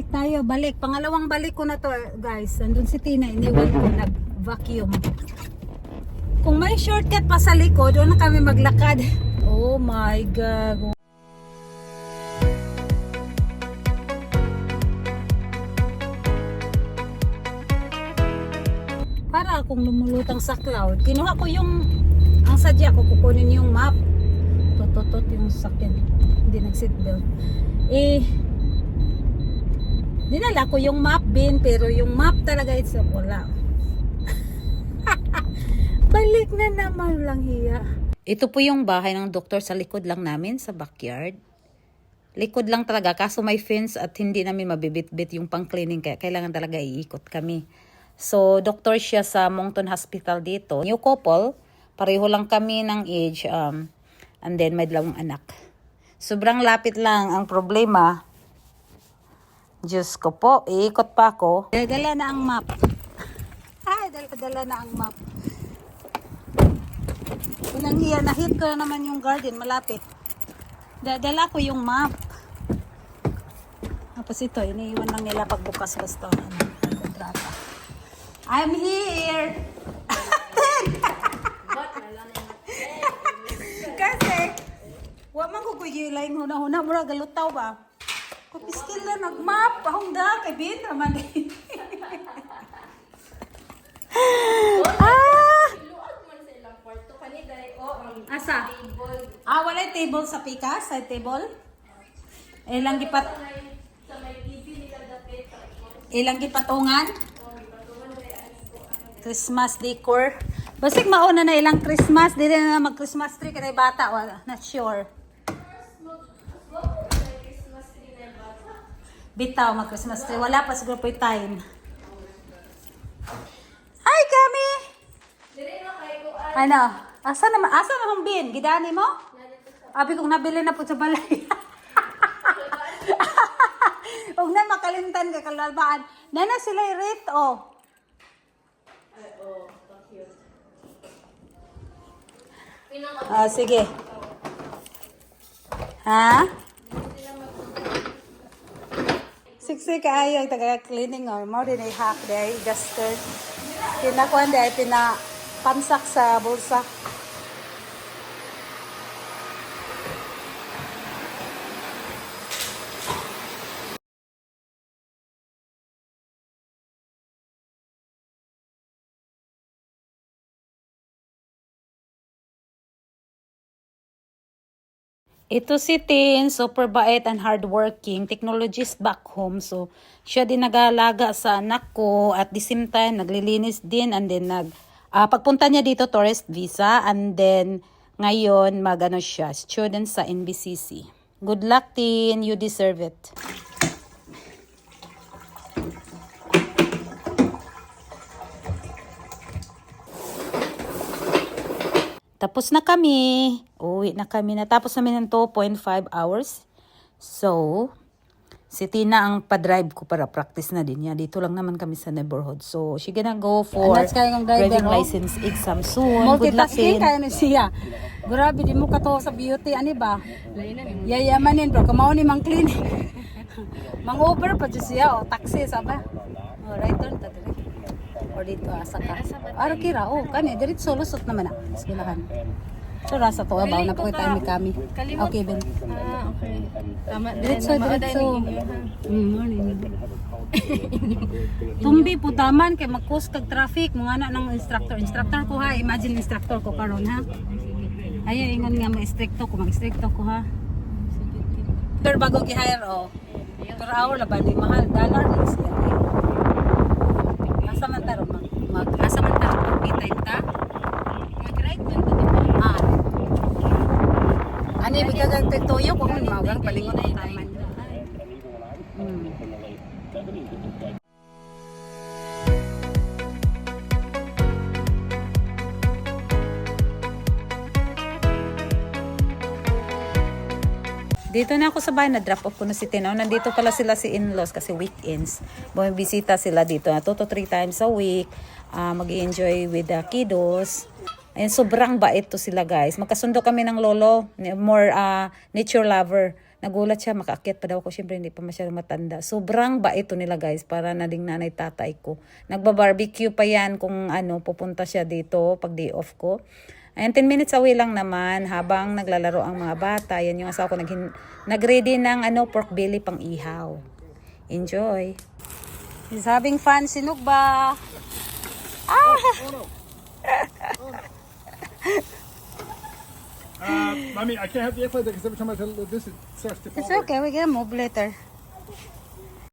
balik tayo. Balik. Pangalawang balik ko na to, guys. Andun si Tina, iniwan ko, nag-vacuum. Kung may shortcut pa sa likod, doon kami maglakad. Oh my God. Para akong lumulutang sa cloud. Kinuha ko yung, ang sadya ko, kukunin yung map. Tototot yung sakyan. Hindi nag-seatbelt. Eh, dinala ko yung map bin, pero yung map talaga it's wala. Balik na naman lang hiya. Ito po yung bahay ng doktor sa likod lang namin sa backyard. Likod lang talaga kaso may fence at hindi namin mabibit-bit yung pang-cleaning kaya kailangan talaga iikot kami. So, doktor siya sa Moncton Hospital dito. New couple, pareho lang kami ng age um, and then may dalawang anak. Sobrang lapit lang ang problema. Diyos ko po, iikot pa ako. Dala na ang map. Ay, dala, dala na ang map. Ilang hiya, na-hit ko na naman yung garden, malapit. Dadala ko yung map. Tapos ito, iniiwan lang nila pagbukas basta. Ano, ang kontrata. I'm here! Kasi, wa man ko kuy lain huna-huna mura galutaw ba? Kupiskil na nagmap, ahong da kay bin raman. ah! Asa? Ah, wala table sa pikas? Sa table? Ilang gipat... Ilang gipatungan? Christmas decor. Basig mauna na ilang Christmas. Dili na mag-Christmas tree kaya bata. Wala, not sure. Bitaw mag-Christmas tree. Wala pa siguro po time. Hi, Kami! Ano? Asa naman? Asa naman bin? Gidani mo? Abi kong nabili na po sa balay. Huwag na makalimtan ka kalalbaan. Nana sila rate, oh. Ah, sige. Ha? Siksi kaayo ang taga-cleaning or mo din ay hack day duster. Pinakuan day pina pansak sa bulsa. Ito si Tin, super bait and hardworking, technologist back home. So, siya din nag-aalaga sa anak ko at the same time, naglilinis din and then nag, ah, pagpunta niya dito, tourist visa and then ngayon, magano siya, student sa NBCC. Good luck, Tin. You deserve it. Tapos na kami. Uwi na kami. Natapos namin ng 2.5 hours. So, si Tina ang pa-drive ko para practice na din niya. Dito lang naman kami sa neighborhood. So, she gonna go for And that's kaya ng driver, driving oh. license exam soon. Good luck, Multitasking kaya na siya. Grabe, di mo kato sa beauty, ani ba? Yayamanin, bro. Kamao ni mang clinic. mang over pa dyan siya, o taxi, saba. O, right turn, ta dire. O dito, asa ka. Aro kira, o, kani, diretso, lusot naman na. Eskwelahan. So, rasa to, abaw na po kita mi kami. Okay, Ben. Ah, okay. Tama din. Diretso, diretso. Mm, morning. Tumbi po taman kay magkus kag traffic mga anak ng instructor. Instructor ko ha, imagine instructor ko karon ha. Ay ingon nga ma-stricto ko, mag-stricto ko ha. Pero bago gi-hire oh. Per hour la ba ni mahal dollar din siya. Asa man taro mag, asa man taro mag-time ta? Mag-right man to dito. Ah. Ani bigag tuyo ko man magang palingon taman. Hmm. Dito na ako sa bahay, na-drop off ko na si Tina. Nandito pala sila si in-laws kasi weekends. Bumibisita sila dito na 2 to 3 times a week. Ah, mag enjoy with the kiddos. Ayun, sobrang bait to sila guys. Magkasundo kami ng lolo. More ah, nature lover. Nagulat siya, makaakyat pa daw ako. Siyempre, hindi pa masyadong matanda. Sobrang bait to nila, guys. Para na ding nanay tatay ko. Nagba-barbecue pa yan kung ano, pupunta siya dito pag day off ko. Ayan, 10 minutes away lang naman habang naglalaro ang mga bata. Yan yung asawa ko nag-ready ng ano, pork belly pang ihaw. Enjoy! He's having fun, sinug ba? Uh, I mean, I can't have the airplane because every time I tell this, it starts to fall. It's okay, we can move later.